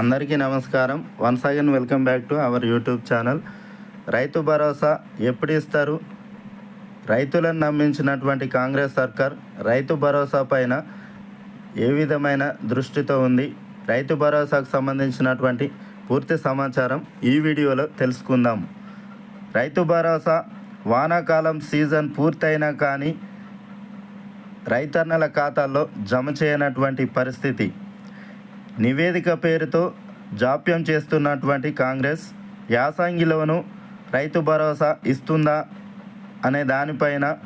అందరికీ నమస్కారం. Once again welcome back to our YouTube channel Rythu Bharosa ఎప్పుడు ఇస్తారు? రైతులను నమ్మించినటువంటి కాంగ్రెస్ సర్కార్ రైతు భరోసా పైన ఏ విధమైన దృష్టితో ఉంది? రైతు భరోసాకు సంబంధించినటువంటి పూర్తి సమాచారం ఈ వీడియోలో తెలుసుకుందాం. రైతు భరోసా వానాకాలం సీజన్ పూర్తయినా కానీ రైతన్నల ఖాతాల్లో జమ చేయనటువంటి పరిస్థితి నివేదిక పేరుతో జాప్యం చేస్తున్నటువంటి కాంగ్రెస్ యాసంగిలోను రైతు భరోసా ఇస్తుందా అనే దానిపైన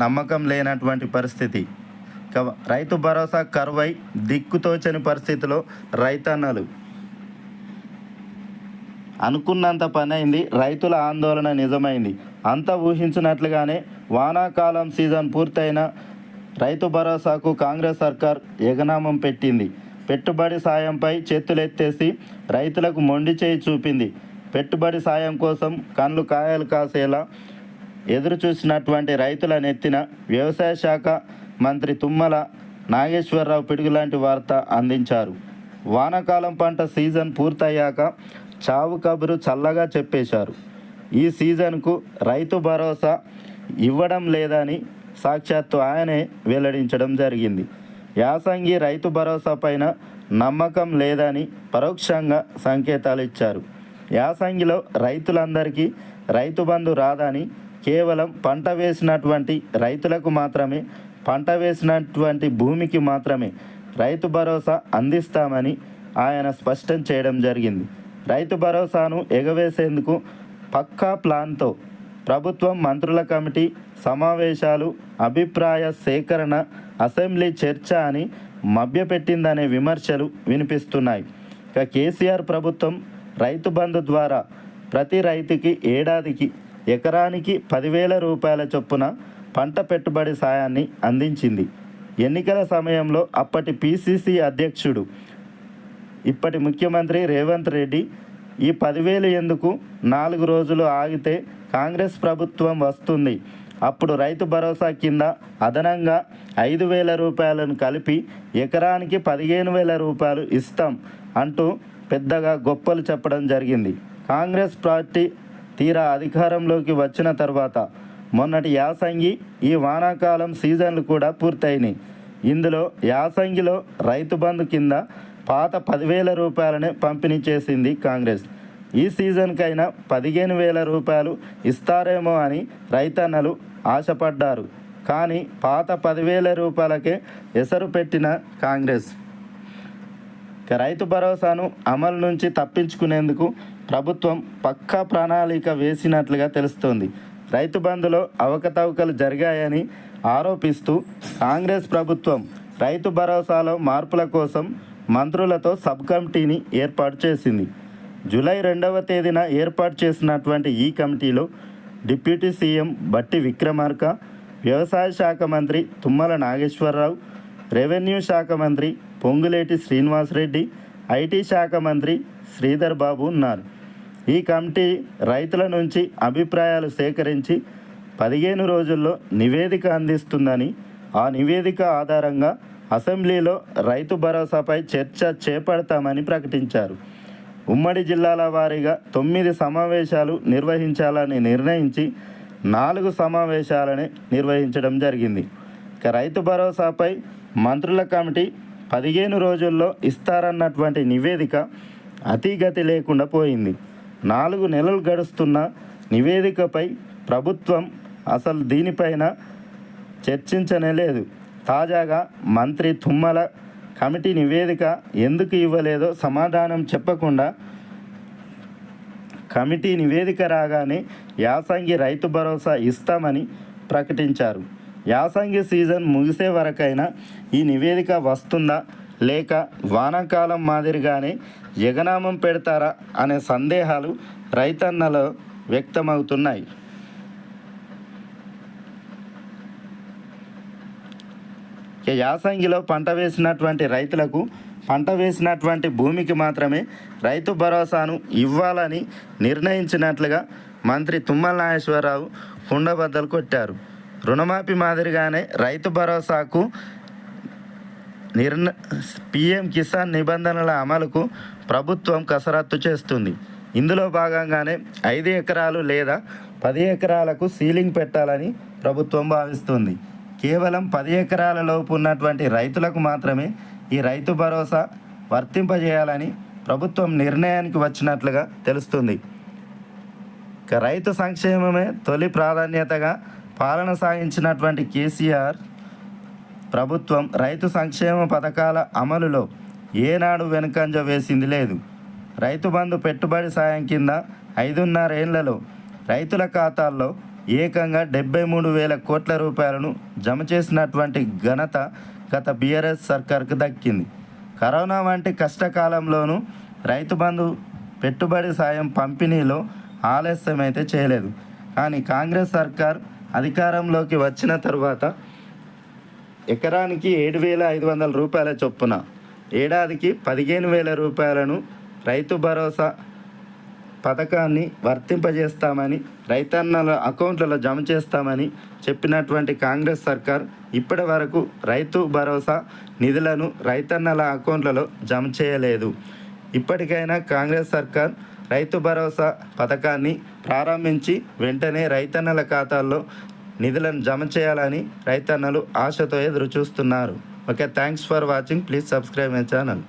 నమ్మకం లేనటువంటి పరిస్థితి. రైతు భరోసా కరువై దిక్కుతోచని పరిస్థితిలో రైతన్నలు. అనుకున్నంత పని అయింది రైతుల ఆందోళన నిజమైంది. అంతా ఊహించినట్లుగానే వానాకాలం సీజన్ పూర్తయిన రైతు భరోసాకు కాంగ్రెస్ సర్కార్ ఎగనామం పెట్టింది. పెట్టుబడి సాయంపై చేతులెత్తేసి రైతులకు మొండి చేయి చూపింది. పెట్టుబడి సాయం కోసం కళ్ళు కాయలు కాసేలా ఎదురు చూసినటువంటి రైతుల నెత్తిన వ్యవసాయ శాఖ మంత్రి తుమ్మల నాగేశ్వరరావు పిడుగులాంటి వార్త అందించారు. వానాకాలం పంట సీజన్ పూర్తయ్యాక చావు కబురు చల్లగా చెప్పేశారు. ఈ సీజన్కు రైతు భరోసా ఇవ్వడం లేదని సాక్షాత్తు ఆయనే వెల్లడించడం జరిగింది. యాసంగి రైతు భరోసా పైన నమ్మకం లేదని పరోక్షంగా సంకేతాలు ఇచ్చారు. యాసంగిలో రైతులందరికీ రైతు బంధు రాదని కేవలం పంట వేసినటువంటి రైతులకు మాత్రమే పంట వేసినటువంటి భూమికి మాత్రమే రైతు భరోసా అందిస్తామని ఆయన స్పష్టం చేయడం జరిగింది. రైతు భరోసాను ఎగవేసేందుకు పక్కా ప్లాన్తో ప్రభుత్వం మంత్రుల కమిటీ సమావేశాలు అభిప్రాయ సేకరణ అసెంబ్లీ చర్చ అని మభ్యపెట్టిందనే విమర్శలు వినిపిస్తున్నాయి. ఇక కేసీఆర్ ప్రభుత్వం రైతు బంధు ద్వారా ప్రతి రైతుకి ఏడాదికి ఎకరానికి పదివేల రూపాయల చొప్పున పంట పెట్టుబడి సాయాన్ని అందించింది. ఎన్నికల సమయంలో అప్పటి పిసిసి అధ్యక్షుడు ఇప్పటి ముఖ్యమంత్రి రేవంత్ రెడ్డి ఈ పదివేలు ఎందుకు? నాలుగు రోజులు ఆగితే కాంగ్రెస్ ప్రభుత్వం వస్తుంది. అప్పుడు రైతు భరోసా కింద అదనంగా ఐదు వేల రూపాయలను కలిపి ఎకరానికి పదిహేను వేల రూపాయలు ఇస్తాం అంటూ పెద్దగా గొప్పలు చెప్పడం జరిగింది. కాంగ్రెస్ పార్టీ తీరా అధికారంలోకి వచ్చిన తర్వాత మొన్నటి యాసంగి ఈ వానాకాలం సీజన్లు కూడా పూర్తయినాయి. ఇందులో యాసంగిలో రైతు బంధు కింద పాత పదివేల రూపాయలనే పంపిణీ చేసింది కాంగ్రెస్. ఈ సీజన్కైనా పదిహేను వేల రూపాయలు ఇస్తారేమో అని రైతన్నలు ఆశపడ్డారు. కానీ పాత పదివేల రూపాయలకే ఎసరు పెట్టిన కాంగ్రెస్. రైతు భరోసాను అమలు నుంచి తప్పించుకునేందుకు ప్రభుత్వం పక్కా ప్రణాళిక వేసినట్లుగా తెలుస్తోంది. రైతు బంధులో అవకతవకలు జరిగాయని ఆరోపిస్తూ కాంగ్రెస్ ప్రభుత్వం రైతు భరోసాలో మార్పుల కోసం మంత్రులతో సబ్ కమిటీని ఏర్పాటు చేసింది. జూలై రెండవ తేదీన ఏర్పాటు చేసినటువంటి ఈ కమిటీలో డిప్యూటీ సీఎం బట్టి విక్రమార్క వ్యవసాయ శాఖ మంత్రి తుమ్మల నాగేశ్వరరావు రెవెన్యూ శాఖ మంత్రి పొంగులేటి శ్రీనివాసరెడ్డి ఐటీ శాఖ మంత్రి శ్రీధర్ బాబు ఉన్నారు. ఈ కమిటీ రైతుల నుంచి అభిప్రాయాలు సేకరించి పదిహేను రోజుల్లో నివేదిక అందిస్తుందని ఆ నివేదిక ఆధారంగా అసెంబ్లీలో రైతు భరోసాపై చర్చ చేపడతామని ప్రకటించారు. ఉమ్మడి జిల్లాల వారీగా తొమ్మిది సమావేశాలు నిర్వహించాలని నిర్ణయించి నాలుగు సమావేశాలని నిర్వహించడం జరిగింది. ఇక రైతు భరోసాపై మంత్రుల కమిటీ పదిహేను రోజుల్లో ఇస్తారన్నటువంటి నివేదిక అతిగతి లేకుండా పోయింది. నాలుగు నెలలు గడుస్తున్న నివేదికపై ప్రభుత్వం అసలు దీనిపైన చర్చించనే లేదు. తాజాగా మంత్రి తుమ్మల కమిటీ నివేదిక ఎందుకు ఇవ్వలేదో సమాధానం చెప్పకుండా కమిటీ నివేదిక రాగానే యాసంగి రైతు భరోసా ఇస్తామని ప్రకటించారు. యాసంగి సీజన్ ముగిసే వరకైనా ఈ నివేదిక వస్తుందా లేక వానాకాలం మాదిరిగానే జగనామం పెడతారా అనే సందేహాలు రైతన్నలో వ్యక్తమవుతున్నాయి. యాసంగిలో పంట వేసినటువంటి రైతులకు పంట వేసినటువంటి భూమికి మాత్రమే రైతు భరోసాను ఇవ్వాలని నిర్ణయించినట్లుగా మంత్రి తుమ్మల నాగేశ్వరరావు కుండబద్దలు కొట్టారు. రుణమాఫీ మాదిరిగానే రైతు భరోసాకు నిర్ణ పిఎం కిసాన్ నిబంధనల అమలుకు ప్రభుత్వం కసరత్తు చేస్తుంది. ఇందులో భాగంగానే ఐదు ఎకరాలు లేదా పది ఎకరాలకు సీలింగ్ పెట్టాలని ప్రభుత్వం భావిస్తుంది. కేవలం పది ఎకరాల లోపు ఉన్నటువంటి రైతులకు మాత్రమే ఈ రైతు భరోసా వర్తింపజేయాలని ప్రభుత్వం నిర్ణయానికి వచ్చినట్లుగా తెలుస్తుంది. ఇక రైతు సంక్షేమమే తొలి ప్రాధాన్యతగా పాలన సాగించినటువంటి కేసీఆర్ ప్రభుత్వం రైతు సంక్షేమ పథకాల అమలులో ఏనాడు వెనుకంజ వేసింది లేదు. రైతు బంధు పెట్టుబడి సాయం కింద ఐదున్నర ఏళ్ళలో రైతుల ఖాతాల్లో ఏకంగా డెబ్బై మూడు వేల కోట్ల రూపాయలను జమ చేసినటువంటి ఘనత గత బీఆర్ఎస్ సర్కార్కు దక్కింది. కరోనా వంటి కష్టకాలంలోనూ రైతు బంధు పెట్టుబడి సాయం పంపిణీలో ఆలస్యం అయితే చేయలేదు. కానీ కాంగ్రెస్ సర్కార్ అధికారంలోకి వచ్చిన తరువాత ఎకరానికి ఏడు వేల ఐదు వందల రూపాయల చొప్పున ఏడాదికి పదిహేను వేల రూపాయలను రైతు భరోసా పథకాన్ని వర్తింపజేస్తామని రైతన్నల అకౌంట్లలో జమ చేస్తామని చెప్పినటువంటి కాంగ్రెస్ సర్కార్ ఇప్పటి వరకు రైతు భరోసా నిధులను రైతన్నల అకౌంట్లలో జమ చేయలేదు. ఇప్పటికైనా కాంగ్రెస్ సర్కార్ రైతు భరోసా పథకాన్ని ప్రారంభించి వెంటనే రైతన్నల ఖాతాల్లో నిధులను జమ చేయాలని రైతన్నలు ఆశతో ఎదురు చూస్తున్నారు okay thanks for watching. Please subscribe my channel.